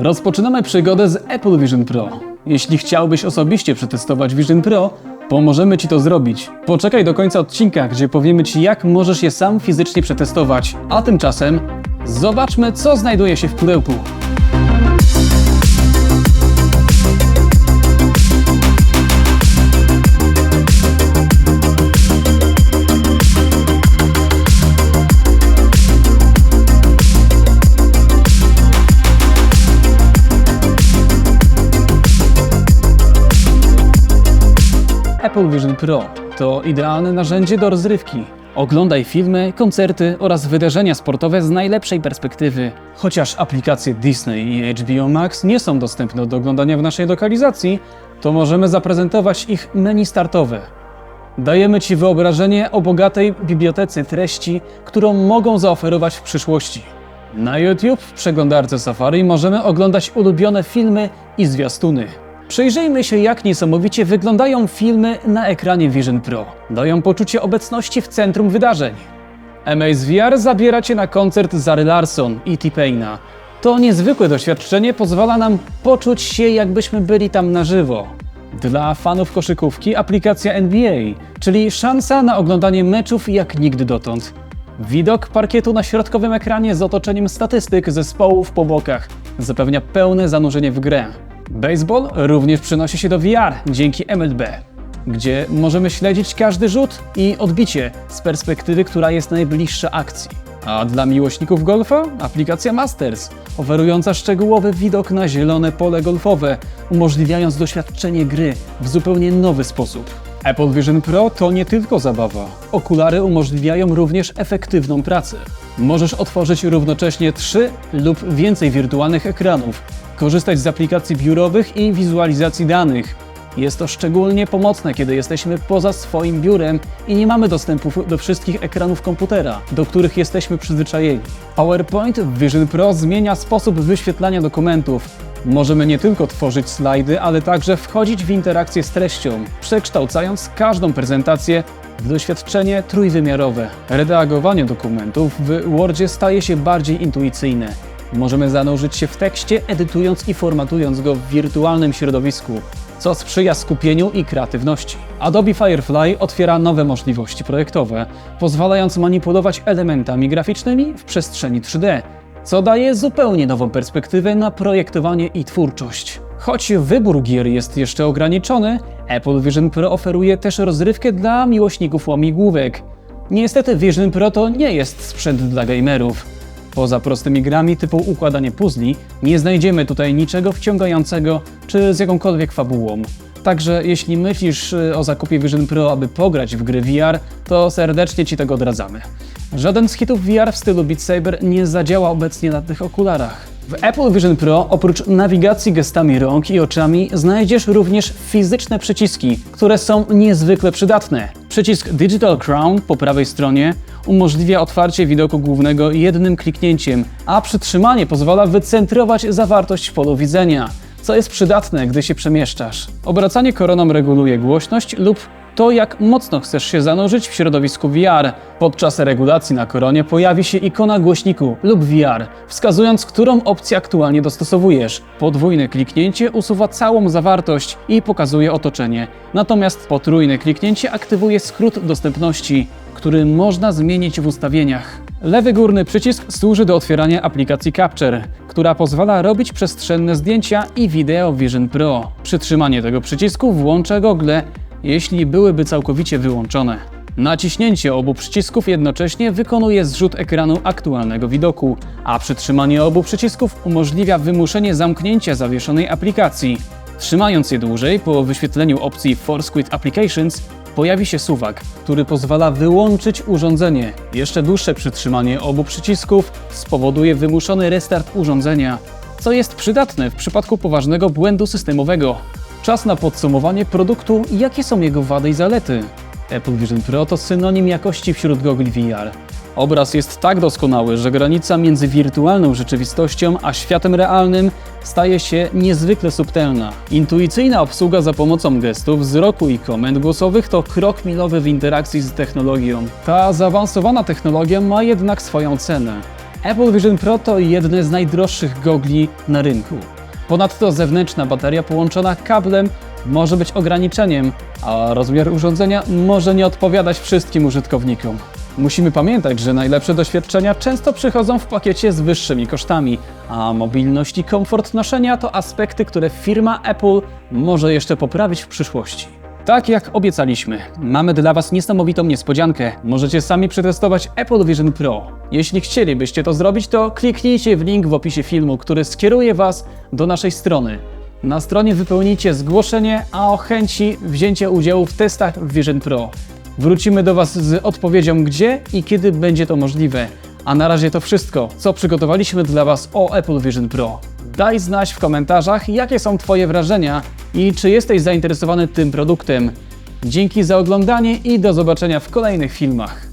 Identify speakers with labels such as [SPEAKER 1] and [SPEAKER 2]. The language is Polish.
[SPEAKER 1] Rozpoczynamy przygodę z Apple Vision Pro. Jeśli chciałbyś osobiście przetestować Vision Pro, pomożemy Ci to zrobić. Poczekaj do końca odcinka, gdzie powiemy Ci, jak możesz je sam fizycznie przetestować. A tymczasem zobaczmy, co znajduje się w pudełku. Apple Vision Pro to idealne narzędzie do rozrywki. Oglądaj filmy, koncerty oraz wydarzenia sportowe z najlepszej perspektywy. Chociaż aplikacje Disney i HBO Max nie są dostępne do oglądania w naszej lokalizacji, to możemy zaprezentować ich menu startowe. Dajemy Ci wyobrażenie o bogatej bibliotece treści, którą mogą zaoferować w przyszłości. Na YouTube w przeglądarce Safari możemy oglądać ulubione filmy i zwiastuny. Przyjrzyjmy się, jak niesamowicie wyglądają filmy na ekranie Vision Pro. Dają poczucie obecności w centrum wydarzeń. Amaze VR zabiera Cię na koncert Zary Larson i T-Paina. To niezwykłe doświadczenie pozwala nam poczuć się, jakbyśmy byli tam na żywo. Dla fanów koszykówki aplikacja NBA, czyli szansa na oglądanie meczów jak nigdy dotąd. Widok parkietu na środkowym ekranie z otoczeniem statystyk zespołów po bokach zapewnia pełne zanurzenie w grę. Baseball również przynosi się do VR dzięki MLB, gdzie możemy śledzić każdy rzut i odbicie z perspektywy, która jest najbliższa akcji. A dla miłośników golfa aplikacja Masters, oferująca szczegółowy widok na zielone pole golfowe, umożliwiając doświadczenie gry w zupełnie nowy sposób. Apple Vision Pro to nie tylko zabawa. Okulary umożliwiają również efektywną pracę. Możesz otworzyć równocześnie trzy lub więcej wirtualnych ekranów, korzystać z aplikacji biurowych i wizualizacji danych. Jest to szczególnie pomocne, kiedy jesteśmy poza swoim biurem i nie mamy dostępu do wszystkich ekranów komputera, do których jesteśmy przyzwyczajeni. PowerPoint w Vision Pro zmienia sposób wyświetlania dokumentów. Możemy nie tylko tworzyć slajdy, ale także wchodzić w interakcję z treścią, przekształcając każdą prezentację w doświadczenie trójwymiarowe. Redagowanie dokumentów w Wordzie staje się bardziej intuicyjne. Możemy zanurzyć się w tekście, edytując i formatując go w wirtualnym środowisku, co sprzyja skupieniu i kreatywności. Adobe Firefly otwiera nowe możliwości projektowe, pozwalając manipulować elementami graficznymi w przestrzeni 3D, co daje zupełnie nową perspektywę na projektowanie i twórczość. Choć wybór gier jest jeszcze ograniczony, Apple Vision Pro oferuje też rozrywkę dla miłośników łamigłówek. Niestety Vision Pro to nie jest sprzęt dla gamerów. Poza prostymi grami typu układanie puzli, nie znajdziemy tutaj niczego wciągającego czy z jakąkolwiek fabułą. Także jeśli myślisz y, o zakupie Vision Pro, aby pograć w gry VR, to serdecznie Ci tego odradzamy. Żaden z hitów VR w stylu Beat Saber nie zadziała obecnie na tych okularach. W Apple Vision Pro oprócz nawigacji gestami rąk i oczami znajdziesz również fizyczne przyciski, które są niezwykle przydatne. Przycisk Digital Crown po prawej stronie umożliwia otwarcie widoku głównego jednym kliknięciem, a przytrzymanie pozwala wycentrować zawartość w polu widzenia co jest przydatne, gdy się przemieszczasz. Obracanie koroną reguluje głośność lub to, jak mocno chcesz się zanurzyć w środowisku VR. Podczas regulacji na koronie pojawi się ikona głośniku lub VR, wskazując, którą opcję aktualnie dostosowujesz. Podwójne kliknięcie usuwa całą zawartość i pokazuje otoczenie. Natomiast potrójne kliknięcie aktywuje skrót dostępności, który można zmienić w ustawieniach. Lewy górny przycisk służy do otwierania aplikacji Capture, która pozwala robić przestrzenne zdjęcia i wideo Vision Pro. Przytrzymanie tego przycisku włącza gogle, jeśli byłyby całkowicie wyłączone. Naciśnięcie obu przycisków jednocześnie wykonuje zrzut ekranu aktualnego widoku, a przytrzymanie obu przycisków umożliwia wymuszenie zamknięcia zawieszonej aplikacji. Trzymając je dłużej, po wyświetleniu opcji Force Quit Applications pojawi się suwak, który pozwala wyłączyć urządzenie. Jeszcze dłuższe przytrzymanie obu przycisków spowoduje wymuszony restart urządzenia, co jest przydatne w przypadku poważnego błędu systemowego. Czas na podsumowanie produktu i jakie są jego wady i zalety. Apple Vision Pro to synonim jakości wśród gogli VR. Obraz jest tak doskonały, że granica między wirtualną rzeczywistością a światem realnym staje się niezwykle subtelna. Intuicyjna obsługa za pomocą gestów, wzroku i komend głosowych to krok milowy w interakcji z technologią. Ta zaawansowana technologia ma jednak swoją cenę. Apple Vision Pro to jedne z najdroższych gogli na rynku. Ponadto zewnętrzna bateria połączona kablem może być ograniczeniem, a rozmiar urządzenia może nie odpowiadać wszystkim użytkownikom. Musimy pamiętać, że najlepsze doświadczenia często przychodzą w pakiecie z wyższymi kosztami, a mobilność i komfort noszenia to aspekty, które firma Apple może jeszcze poprawić w przyszłości. Tak jak obiecaliśmy, mamy dla Was niesamowitą niespodziankę. Możecie sami przetestować Apple Vision Pro. Jeśli chcielibyście to zrobić, to kliknijcie w link w opisie filmu, który skieruje Was do naszej strony. Na stronie wypełnijcie zgłoszenie, a o chęci wzięcia udziału w testach Vision Pro. Wrócimy do Was z odpowiedzią, gdzie i kiedy będzie to możliwe. A na razie to wszystko, co przygotowaliśmy dla Was o Apple Vision Pro. Daj znać w komentarzach, jakie są Twoje wrażenia i czy jesteś zainteresowany tym produktem. Dzięki za oglądanie i do zobaczenia w kolejnych filmach.